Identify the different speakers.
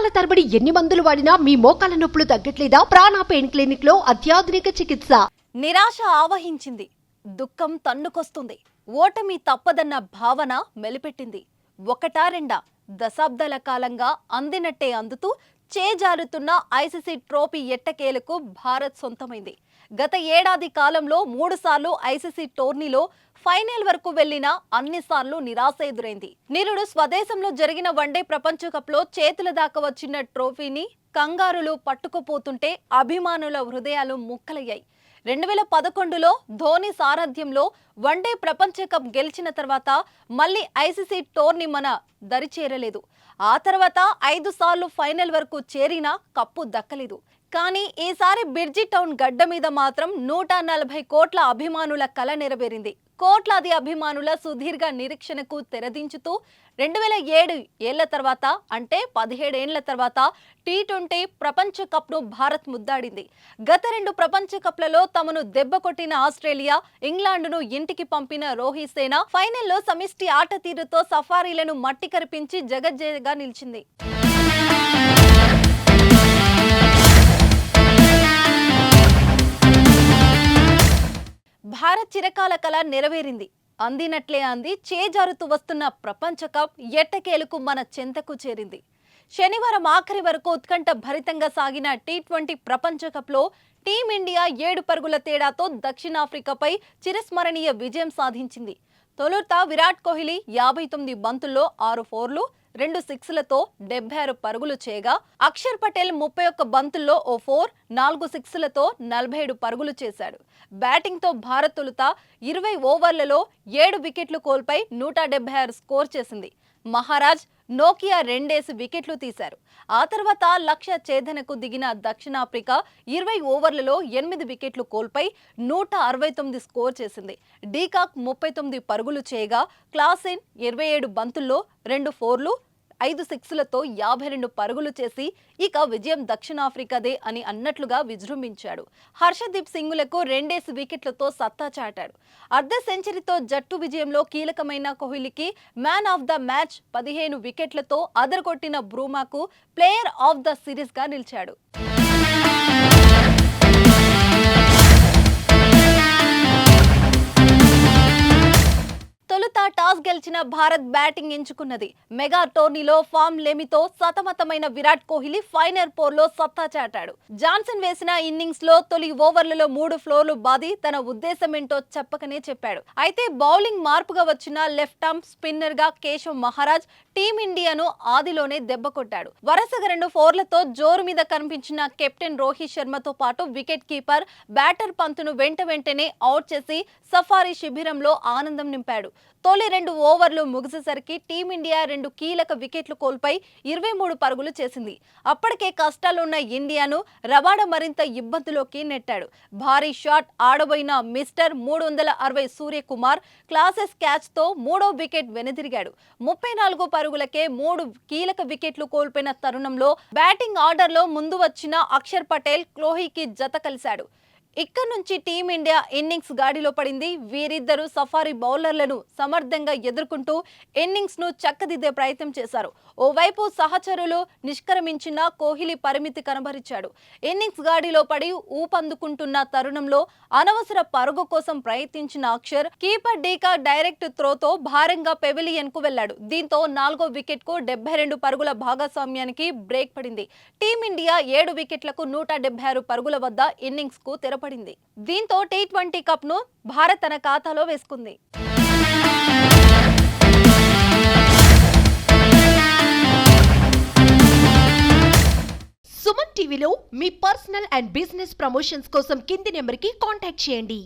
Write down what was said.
Speaker 1: నెలల తరబడి ఎన్ని మందులు వాడినా మీ మోకాల నొప్పులు తగ్గట్లేదా? ప్రాణ పెయిన్ క్లినిక్లో అత్యాధునిక చికిత్స.
Speaker 2: నిరాశ ఆవహించింది. దుఃఖం తన్నుకొస్తుంది. ఓటమి తప్పదన్న భావన మెలిపెట్టింది. ఒకటా రెండా? దశాబ్దాల కాలంగా అందినట్టే అందుతూ చేజారుతున్న ఐసీసీ ట్రోఫీ ఎట్టకేలకు భారత్ సొంతమైంది. గత ఏడాది కాలంలో మూడుసార్లు ఐసీసీ టోర్నీలో ఫైనల్ వరకు వెళ్ళిన అన్నిసార్లు నిరాశ ఎదురైంది. నిరుడు స్వదేశంలో జరిగిన వన్డే ప్రపంచ కప్లో చేతుల దాకా వచ్చిన ట్రోఫీని కంగారులు పట్టుకుపోతుంటే అభిమానుల హృదయాలు ముక్కలయ్యాయి. రెండు వేల పదకొండులో ధోని సారథ్యంలో వన్డే ప్రపంచ కప్ గెలిచిన తర్వాత మళ్ళీ ఐసీసీ టోర్నీ మన దరి చేరలేదు ఆ తర్వాత ఐదు సార్లు ఫైనల్ వరకు చేరినా కప్పు దక్కలేదు. కానీ ఈసారి బిర్జీ టౌన్ గడ్డ మీద మాత్రం నూట నలభై కోట్ల అభిమానుల కల నెరవేరింది. కోట్లాది అభిమానుల సుదీర్ఘ నిరీక్షణకు తెరదించుతూ రెండు వేల ఏడు ఏళ్ళ తర్వాత అంటే పదిహేడేళ్ళ తర్వాత టీ ట్వంటీ ప్రపంచ కప్ను భారత్ ముద్దాడింది. గత రెండు ప్రపంచ కప్లలో తమను దెబ్బ కొట్టిన ఆస్ట్రేలియా ఇంగ్లాండ్ను ఇంటికి పంపిన రోహిత్ సేన ఫైనల్లో సమిష్టి ఆట తీరుతో సఫారీలను మట్టి కరిపించి జగజ్జయగా నిలిచింది. చిరకాల కళ నెరవేరింది. అందినట్లే అంది చేజారుతూ వస్తున్న ప్రపంచ కప్ ఎట్టకేలకు మన చెంతకు చేరింది. శనివారం ఆఖరి వరకు ఉత్కంఠ భరితంగా సాగిన టీ ట్వంటీ ప్రపంచ కప్లో టీమిండియా ఏడు పరుగుల తేడాతో దక్షిణాఫ్రికాపై చిరస్మరణీయ విజయం సాధించింది. తొలుత విరాట్ కోహ్లీ యాభై తొమ్మిది బంతుల్లో ఆరు ఫోర్లు రెండు సిక్స్లతో డెబ్బై ఆరు పరుగులు చేయగా అక్షర్ పటేల్ ముప్పై ఒక్క బంతుల్లో ఓ ఫోర్ నాలుగు సిక్స్లతో నలభై ఏడు పరుగులు చేశాడు. బ్యాటింగ్తో భారత్ తొలుత ఇరవై ఓవర్లలో ఏడు వికెట్లు కోల్పై నూట డెబ్బై ఆరు స్కోర్ చేసింది. మహారాజ్ నోకియా రెండేసి వికెట్లు తీశారు. ఆ తర్వాత లక్ష్య ఛేదనకు దిగిన దక్షిణాఫ్రికా ఇరవై ఓవర్లలో ఎనిమిది వికెట్లు కోల్పై నూట అరవై తొమ్మిది స్కోర్ చేసింది. డీకాక్ ముప్పై తొమ్మిది పరుగులు చేయగా క్లాసిన్ ఇరవై ఏడు బంతుల్లో రెండు ఫోర్లు ఐదు సిక్స్లతో యాభై రెండు పరుగులు చేసి ఇక విజయం దక్షిణాఫ్రికాదే అని అన్నట్లుగా విజృంభించాడు. హర్షదీప్ సింగులకు రెండేసి వికెట్లతో సత్తా చాటాడు. అర్ధ సెంచరీతో జట్టు విజయంలో కీలకమైన కోహ్లీకి మ్యాన్ ఆఫ్ ద మ్యాచ్ పదిహేను వికెట్లతో అదరగొట్టిన బ్రూమాకు ప్లేయర్ ఆఫ్ ద సిరీస్గా నిలిచాడు. గెలిచిన భారత్ బ్యాటింగ్ ఎంచుకున్నది. మెగా టోర్నీలో ఫామ్ లేమితో సతమతమైన విరాట్ కోహ్లీ ఫైనల్ పోర్లో సత్తా చాటాడు. జాన్సన్ వేసిన ఇన్నింగ్స్లో తొలి ఓవర్లలో మూడు ఫ్లోర్లు బాది తన ఉద్దేశం ఏంటో చెప్పకనే చెప్పాడు. అయితే బౌలింగ్ మార్పుగా వచ్చిన లెఫ్ట్ ఆర్మ్ స్పిన్నర్గా కేశవ్ మహారాజ్ టీమిండియాను ఆదిలోనే దెబ్బ కొట్టాడు. వరుసగా రెండు ఫోర్లతో జోరు మీద కనిపించిన కెప్టెన్ రోహిత్ శర్మతో పాటు వికెట్ కీపర్ బ్యాటర్ పంతును వెంట వెంటనే అవుట్ చేసి సఫారీ శిబిరంలో ఆనందం నింపాడు. తొలి రెండు ఓవర్లు ముగిసేసరికి టీమిండియా రెండు కీలక వికెట్లు కోల్పై ఇరవై మూడు పరుగులు చేసింది. అప్పటికే కష్టాలున్న ఇండియాను రవాణా మరింత ఇబ్బందులోకి నెట్టాడు. భారీ షాట్ ఆడబోయిన మిస్టర్ మూడు వందల అరవై సూర్యకుమార్ క్లాసెస్ క్యాచ్తో మూడో వికెట్ వెనుదిరిగాడు. ముప్పై నాలుగు పరుగులకే మూడు కీలక వికెట్లు కోల్పోయిన తరుణంలో బ్యాటింగ్ ఆర్డర్లో ముందు వచ్చిన అక్షర్ పటేల్ క్లోహీకి జత కలిశాడు. ఇక్కడ నుంచి టీమిండియా ఇన్నింగ్స్ గాడిలో పడింది. వీరిద్దరూ సఫారీ బౌలర్లను సమర్థంగా ఎదుర్కొంటూ ఇన్నింగ్స్ను చక్కదిద్దే ప్రయత్నం చేశారు. ఓవైపు సహచరులు నిష్క్రమించిన కోహ్లీ పరిమితి కనబరిచాడు. ఇన్నింగ్స్ గాడిలో పడి ఊపందుకుంటున్న తరుణంలో అనవసర పరుగు కోసం ప్రయత్నించిన అక్షర్ కీపర్ డీకా డైరెక్ట్ త్రోతో భారంగా పెవిలియన్కు వెళ్ళాడు దీంతో నాలుగో వికెట్కు డెబ్బై రెండు పరుగుల భాగస్వామ్యానికి బ్రేక్ పడింది. టీమిండియా ఏడు వికెట్లకు నూట డెబ్బై ఆరు పరుగుల వద్ద ఇన్నింగ్స్కు స్థిరపడింది దీంతో టీ ట్వంటీ కప్ను భారత్ తన ఖాతాలో వేసుకుంది.
Speaker 1: సుమన్ టీవీలో మీ పర్సనల్ అండ్ బిజినెస్ ప్రమోషన్స్ కోసం కింది నెంబర్కి కాంటాక్ట్ చేయండి.